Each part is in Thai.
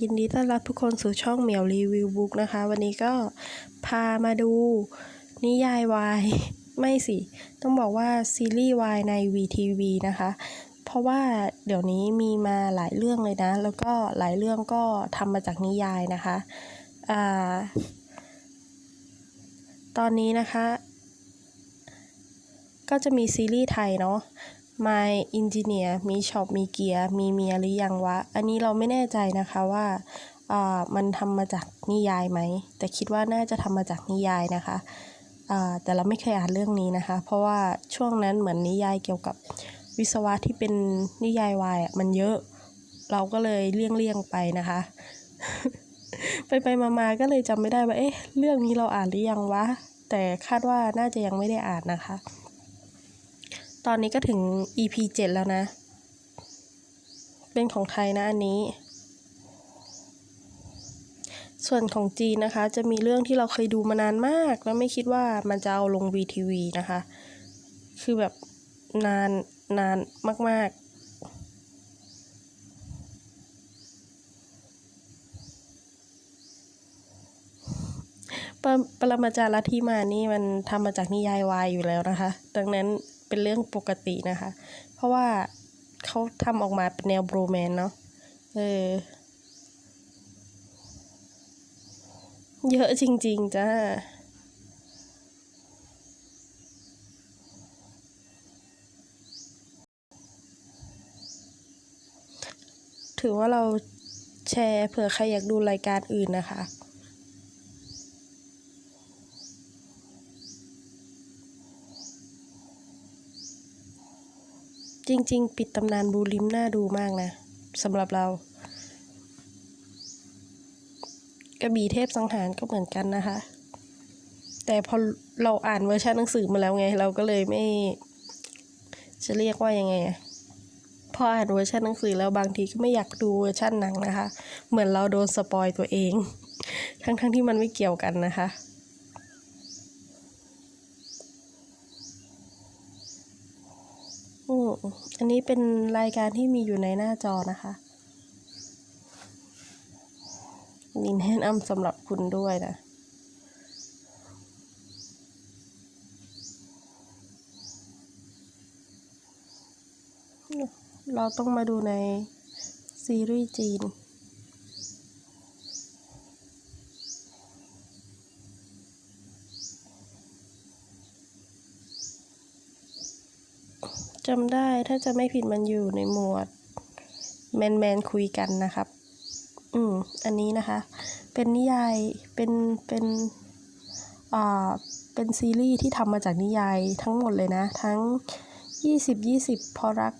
ยินดีต้อนรับทุกคนสู่ช่องเหมียวรีวิวบุ๊กนะคะ วันนี้ก็พามาดูนิยายวายไม่สิ ต้องบอกว่าซีรีส์วายใน VTV นะคะ เพราะว่าเดี๋ยวนี้มีมาหลายเรื่องเลยนะ แล้วก็หลายเรื่องก็ทำมาจากนิยายนะคะอ่าตอนนี้นะคะ ก็จะมีซีรีส์ไทยเนาะ My Engineer มีช็อปมีเกียร์มีเมียหรือยังวะ อันนี้เราไม่แน่ใจนะคะว่าอ่ามันทำมาจากนิยายไหม แต่คิดว่าน่าจะทำมาจากนิยายนะคะอ่าแต่เราไม่เคยอ่านเรื่องนี้นะคะ เพราะว่าช่วงนั้นเหมือนนิยายเกี่ยวกับวิศวะที่เป็นนิยายวายอะมันเยอะเราก็เลยเลี่ยงๆไปนะคะ ไปไปมามาก็เลยจำไม่ได้ว่าเอ๊ะเรื่องนี้เราอ่านหรือยังวะ แต่คาดว่าน่าจะยังไม่ได้อ่านนะคะ ตอนนี้ก็ถึง EP 7 แล้วนะ เป็นของไทยนะอันนี้ ส่วนของจีนนะคะ จะมีเรื่องที่เราเคยดูมานานมาก แล้วไม่คิดว่ามันจะเอาลง VTV นะคะ คือแบบนานนานมาก ๆปรปรมาจารย์ลัทธิมานี่มันทำมาจากนิยายวายอยู่แล้วนะคะ ดังนั้น เป็นเรื่องปกตินะคะ เพราะว่าเขาทำออกมาเป็นแนวโบรแมนเนาะเออ เยอะจริง ๆ จ้าถือว่าเราแชร์เผื่อใครอยากดูรายการอื่นนะคะ จริง ๆ ปิดตำนานบูลิมน่าดูมากนะสำหรับเรา กระบี่เทพสังหารก็เหมือนกันนะคะ แต่พอเราอ่านเวอร์ชันหนังสือมาแล้วไง เราก็เลยไม่ จะเรียกว่ายังไงอะพออ่านเวอร์ชันหนังสือแล้วบางทีก็ไม่อยากดูเวอร์ชันหนังนะคะ เหมือนเราโดนสปอยตัวเอง ทั้งๆทที่มันไม่เกี่ยวกันนะคะ อันนี้เป็นรายการที่มีอยู่ในหน้าจอนะคะนินแนะนำสำหรับคุณด้วยนะ เราต้องมาดูในซีรีส์จีน จำได้ถ้าจะไม่ผิดมันอยู่ในหมวด แมนแมนคุยกันนะครับ อืม อันนี้นะคะ เป็นนิยายเป็นเป็นอ่าเป็นซีรีส์ที่ทำมาจากนิยายทั้งหมดเลยนะ ทั้งยี่สิบยี่สิบพอรัก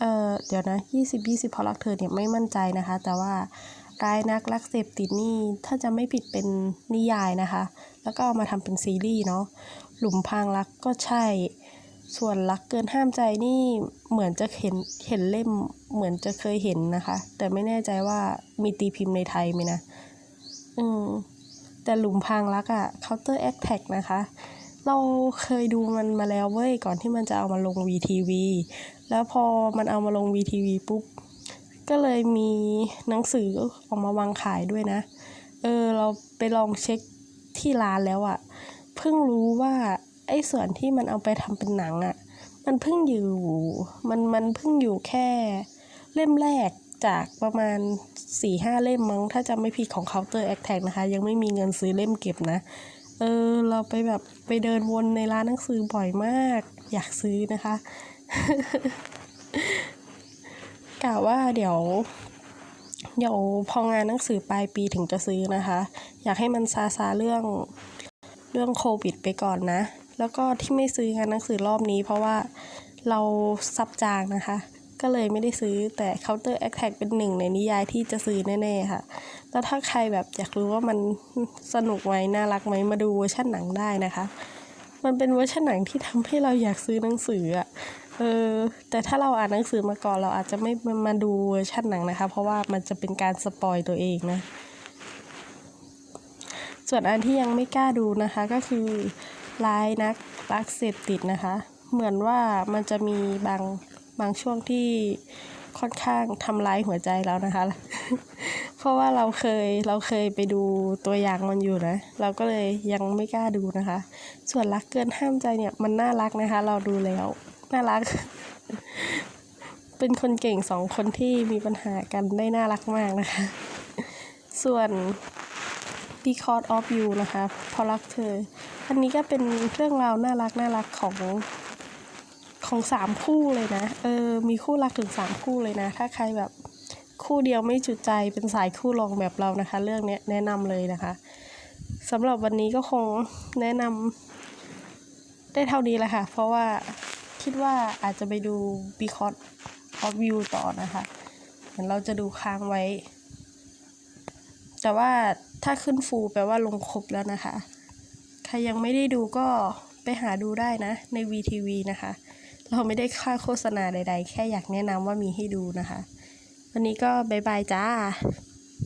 เอ่อเดี๋ยวนะยี่สิบยี่สิบพอรักเธอเนี่ยไม่มั่นใจนะคะ แต่ว่าร้ายนักรักเสพติดนี่ถ้าจะไม่ผิดเป็นนิยายนะคะ แล้วก็เอามาทำเป็นซีรีส์เนาะหลุมพรางรักก็ใช่ ส่วนรักเกินห้ามใจนี่เหมือนจะเห็นเห็นเล่มเหมือนจะเคยเห็นนะคะ แต่ไม่แน่ใจว่ามีตีพิมพ์ในไทยไหมนะอืมแต่หลุมพรางรักอะ Counter Attack นะคะ เราเคยดูมันมาแล้วเว้ยก่อนที่มันจะเอามาลง VTV แล้วพอมันเอามาลง VTV ปุ๊บ ก็เลยมีหนังสือออกมาวางขายด้วยนะ เออ เราไปลองเช็คที่ร้านแล้วอะเพิ่งรู้ว่า ไอ้ส่วนที่มันเอาไปทำเป็นหนังอะมันเพิ่งอยู่ มันมันเพิ่งอยู่แค่เล่มแรกจากประมาณสี่ห้าเล่มมั้ง ถ้าจำไม่ผิดของ Counter Attack นะคะ ยังไม่มีเงินซื้อเล่มเก็บนะ เออ เราไปแบบไปเดินวนในร้านหนังสือบ่อยมาก อยากซื้อนะคะกะว่าเดี๋ยวเดี๋ยวพองานหนังสือปลายปีถึงจะซื้อนะคะ อยากให้มันซาซาเรื่องเรื่องโควิดไปก่อนนะ แล้วก็ที่ไม่ซื้องานหนังสือรอบนี้เพราะว่าเราซับจางนะคะ ก็เลยไม่ได้ซื้อแต่ Counter Attack เป็นหนึ่งในนิยายที่จะซื้อแน่ๆค่ะ แล้วถ้าใครแบบอยากรู้ว่ามันสนุกไหมน่ารักไหมมาดูเวอร์ชันหนังได้นะคะ มันเป็นเวอร์ชันหนังที่ทำให้เราอยากซื้อหนังสืออะเออแต่ถ้าเราอ่านหนังสือมาก่อนเราอาจจะไม่มาดูเวอร์ชันหนังนะคะ เพราะว่ามันจะเป็นการสปอยตัวเองนะส่วนอันที่ยังไม่กล้าดูนะคะก็คือ ร้ายนักรักเสพติดนะคะ เหมือนว่ามันจะมีบางบางช่วงที่ค่อนข้างทำร้ายหัวใจแล้วนะคะ เพราะว่าเราเคยเราเคยไปดูตัวอย่างมันอยู่นะ เราก็เลยยังไม่กล้าดูนะคะ ส่วนรักเกินห้ามใจเนี่ยมันน่ารักนะคะ เราดูแล้วน่ารัก เป็นคนเก่งสองคนที่มีปัญหากันได้น่ารักมากนะคะ ส่วน Because of You นะคะเพราะรักเธอ อันนี้ก็เป็นเรื่องราวน่ารักน่ารักของของสามคู่เลยนะ เออ มีคู่รักถึงสามคู่เลยนะ ถ้าใครแบบคู่เดียวไม่จุใจเป็นสายคู่รองแบบเรานะคะ เรื่องนี้แนะนำเลยนะคะสำหรับวันนี้ก็คงแนะนำได้เท่านี้แหละค่ะ เพราะว่าคิดว่าอาจจะไปดู Because of You ต่อนะคะเดี๋ยวเราจะดูค้างไว้ แต่ว่าถ้าขึ้นฟูแปลว่าลงครบแล้วนะคะ ใครยังไม่ได้ดูก็ไปหาดูได้นะ ใน VTV นะคะ เราไม่ได้ค่าโฆษณาใด ๆ แค่อยากแนะนำว่ามีให้ดูนะคะ วันนี้ก็บายบายจ้า